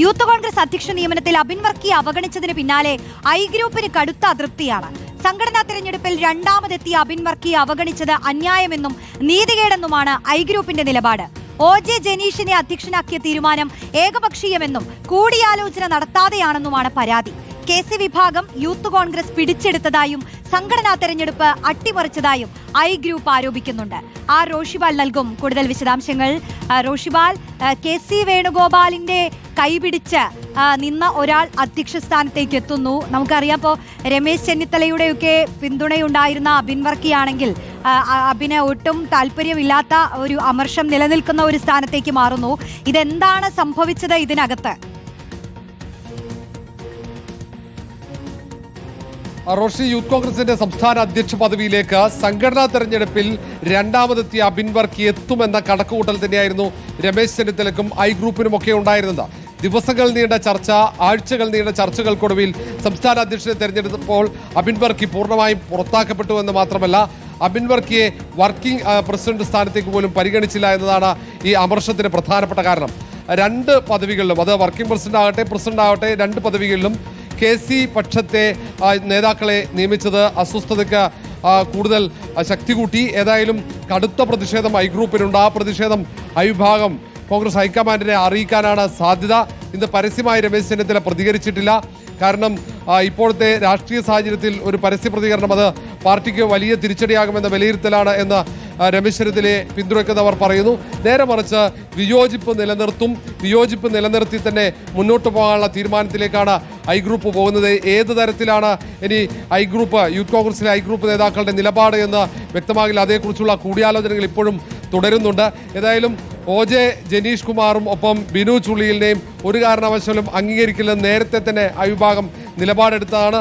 Youth Congress അധ്യക്ഷ നിയമനത്തിൽ അബിൻ വർക്കിയെ അവഗണിച്ചതിന് പിന്നാലെ ഐ ഗ്രൂപ്പിന് കടുത്ത അതൃപ്തിയാണ്. സംഘടനാ തെരഞ്ഞെടുപ്പിൽ രണ്ടാമതെത്തിയ അബിൻ വർക്കിയെ അവഗണിച്ചത് അന്യായമെന്നും നീതികേടെന്നുമാണ് ഐ ഗ്രൂപ്പിന്റെ നിലപാട്. ഒ ജെ ജനീഷിനെ അധ്യക്ഷനാക്കിയ തീരുമാനം ഏകപക്ഷീയമെന്നും കൂടിയാലോചന നടത്താതെയാണെന്നുമാണ് പരാതി. കെ സി വിഭാഗം യൂത്ത് കോൺഗ്രസ് പിടിച്ചെടുത്തതായും സംഘടനാ തെരഞ്ഞെടുപ്പ് അട്ടിമറിച്ചതായും ഐ ഗ്രൂപ്പ് ആരോപിക്കുന്നുണ്ട്. ആ റോഷിബാൽ നൽകും കൂടുതൽ വിശദാംശങ്ങൾ. റോഷിബാൽ കെ സി വേണുഗോപാലിന്റെ കൈപിടിച്ച് നിന്ന ഒരാൾ അധ്യക്ഷ സ്ഥാനത്തേക്ക് എത്തുന്നു. നമുക്കറിയാം ഇപ്പോൾ രമേശ് ചെന്നിത്തലയുടെയൊക്കെ പിന്തുണയുണ്ടായിരുന്ന അബിൻ വർക്കിയാണെങ്കിൽ അബിന് ഒട്ടും താല്പര്യമില്ലാത്ത ഒരു അമർഷം നിലനിൽക്കുന്ന ഒരു സ്ഥാനത്തേക്ക് മാറുന്നു. ഇതെന്താണ് സംഭവിച്ചത് ഇതിനകത്ത്? റോഷി യൂത്ത് കോൺഗ്രസിന്റെ സംസ്ഥാന അധ്യക്ഷ പദവിയിലേക്ക് സംഘടനാ തെരഞ്ഞെടുപ്പിൽ രണ്ടാമതെത്തിയ അബിൻ വർക്കി എത്തുമെന്ന കണക്കുകൂട്ടൽ തന്നെയായിരുന്നു രമേശ് ചെന്നിത്തലക്കും ഐ ഗ്രൂപ്പിനുമൊക്കെ ഉണ്ടായിരുന്നത്. ദിവസങ്ങൾ നീണ്ട ചർച്ച ആഴ്ചകൾ നീണ്ട ചർച്ചകൾക്കൊടുവിൽ സംസ്ഥാന അധ്യക്ഷനെ തെരഞ്ഞെടുത്തപ്പോൾ അബിൻ വർക്കി പൂർണമായും പുറത്താക്കപ്പെട്ടു എന്ന് മാത്രമല്ല അബിൻ വർക്കിയെ വർക്കിംഗ് പ്രസിഡന്റ് സ്ഥാനത്തേക്ക് പോലും പരിഗണിച്ചില്ല എന്നതാണ് ഈ അമർഷത്തിന് പ്രധാനപ്പെട്ട കാരണം. രണ്ട് പദവികളിലും അത് വർക്കിംഗ് പ്രസിഡന്റ് ആകട്ടെ പ്രസിഡന്റ് ആകട്ടെ രണ്ട് പദവികളിലും കെ സി പക്ഷത്തെ നേതാക്കളെ നിയമിച്ചത് അസ്വസ്ഥതയ്ക്ക് കൂടുതൽ ശക്തി കൂട്ടി. ഏതായാലും കടുത്ത പ്രതിഷേധം ഐ ഗ്രൂപ്പിനുണ്ട് ആ പ്രതിഷേധം ഐ വിഭാഗം കോൺഗ്രസ് ഹൈക്കമാൻഡിനെ അറിയിക്കാനാണ് സാധ്യത. ഇന്ന് പരസ്യമായി രമേശ് ചെന്നിത്തല പ്രതികരിച്ചിട്ടില്ല. കാരണം ഇപ്പോഴത്തെ രാഷ്ട്രീയ സാഹചര്യത്തിൽ ഒരു പരസ്യ പ്രതികരണം അത് പാർട്ടിക്ക് വലിയ തിരിച്ചടിയാകുമെന്ന വിലയിരുത്തലാണ് എന്ന് ആ, രമേശ് ചെന്നിത്തലയെ പിന്തുണയ്ക്കുന്നവർ പറയുന്നു. നേരെ മറിച്ച് വിയോജിപ്പ് നിലനിർത്തും. വിയോജിപ്പ് നിലനിർത്തി തന്നെ മുന്നോട്ട് പോകാനുള്ള തീരുമാനത്തിലേക്കാണ് ഐ ഗ്രൂപ്പ് പോകുന്നത്. ഏത് തരത്തിലാണ് ഇനി ഐ ഗ്രൂപ്പ് യൂത്ത് കോൺഗ്രസിലെ ഐ ഗ്രൂപ്പ് നേതാക്കളുടെ നിലപാട് എന്ന് വ്യക്തമാകില്ല. അതേക്കുറിച്ചുള്ള കൂടിയാലോചനകൾ ഇപ്പോഴും തുടരുന്നുണ്ട്. ഏതായാലും ഒ ജെ ജനീഷ് കുമാറും ഒപ്പം ബിനു ചുള്ളിയിലിനെയും ഒരു കാരണവശാലും അംഗീകരിക്കില്ലെന്ന് നേരത്തെ തന്നെ ഐ വിഭാഗം നിലപാടെടുത്തതാണ്.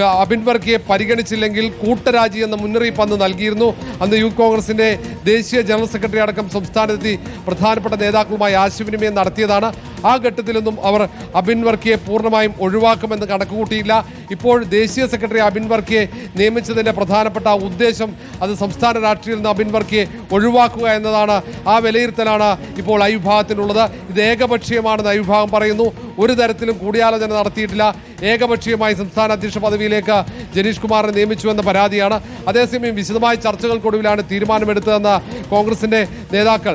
അബിൻ വർഗിയെ പരിഗണിച്ചില്ലെങ്കിൽ കൂട്ടരാജി എന്ന മുന്നറിയിപ്പ് അന്ന് നൽകിയിരുന്നു. അന്ന് യൂത്ത് കോൺഗ്രസിന്റെ ദേശീയ ജനറൽ സെക്രട്ടറി അടക്കം സംസ്ഥാനത്തെത്തി പ്രധാനപ്പെട്ട നേതാക്കളുമായി ആശയവിനിമയം നടത്തിയതാണ്. ആ ഘട്ടത്തിൽ നിന്നും അവർ അബിൻ വർക്കിയെ പൂർണമായും ഒഴിവാക്കുമെന്ന് കണക്കുകൂട്ടിയില്ല. ഇപ്പോൾ ദേശീയ സെക്രട്ടറി അബിൻ വർക്കിയെ നിയമിച്ചതിന്റെ പ്രധാനപ്പെട്ട ഉദ്ദേശം അത് സംസ്ഥാന രാഷ്ട്രീയത്തിൽ നിന്ന് അബിൻ വർക്കിയെ ഒഴിവാക്കുക എന്നതാണ്. ആ വിലയിരുത്തലാണ് ഇപ്പോൾ ഐ വിഭാഗത്തിനുള്ളത്. ഇത് ഏകപക്ഷീയമാണെന്ന് ഐ വിഭാഗം പറയുന്നു. ഒരു തരത്തിലും കൂടിയാലോചന നടത്തിയിട്ടില്ല. ഏകപക്ഷീയമായി സംസ്ഥാന അധ്യക്ഷ പദവിയിലേക്ക് ജനീഷ് കുമാറിനെ നിയമിച്ചുവെന്ന പരാതിയാണ്. അതേസമയം വിശദമായ ചർച്ചകൾക്കൊടുവിലാണ് തീരുമാനമെടുത്തതെന്ന് കോൺഗ്രസിന്റെ നേതാക്കൾ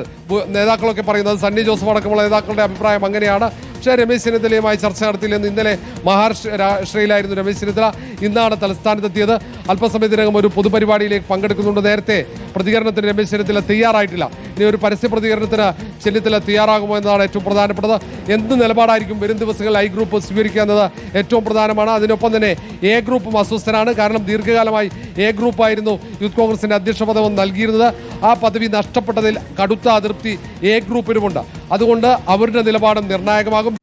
നേതാക്കളൊക്കെ പറയുന്നത് സണ്ണി ജോസഫ് അടക്കമുള്ള നേതാക്കളുടെ അഭിപ്രായം അങ്ങനെയാണ്. പക്ഷേ രമേശ് ചെന്നിത്തലയുമായി ചർച്ച നടത്തിയില്ലെന്ന് ഇന്നലെ മഹാരാഷ്ട്രയിലായിരുന്നു രമേശ് ചെന്നിത്തല. ഇന്നാണ് തലസ്ഥാനത്തെത്തിയത്. അല്പസമയത്തിനകം ഒരു പൊതുപരിപാടിയിലേക്ക് പങ്കെടുക്കുന്നുണ്ട്. നേരത്തെ പ്രതികരണത്തിന് രമേശ് ചെന്നിത്തല തയ്യാറായിട്ടില്ല. ഇനി ഒരു പരസ്യ പ്രതികരണത്തിന് ചെന്നിത്തല തയ്യാറാകുമോ എന്നതാണ് ഏറ്റവും പ്രധാനപ്പെട്ടത്. എന്ത് നിലപാടായിരിക്കും വരും ദിവസങ്ങളിൽ ഐ ഗ്രൂപ്പ് സ്വീകരിക്കുക എന്നത് ഏറ്റവും പ്രധാനമാണ്. അതിനൊപ്പം തന്നെ എ ഗ്രൂപ്പും അസ്വസ്ഥരാണ് കാരണം ദീർഘകാലമായി എ ഗ്രൂപ്പായിരുന്നു യൂത്ത് കോൺഗ്രസിന്റെ അധ്യക്ഷ പദവും നൽകിയിരുന്നത്. ആ പദവി നഷ്ടപ്പെട്ടതിൽ കടുത്ത അതൃപ്തി എ ഗ്രൂപ്പിനുമുണ്ട്. അതുകൊണ്ട് അവരുടെ നിലപാട് നിർണായകമാകും.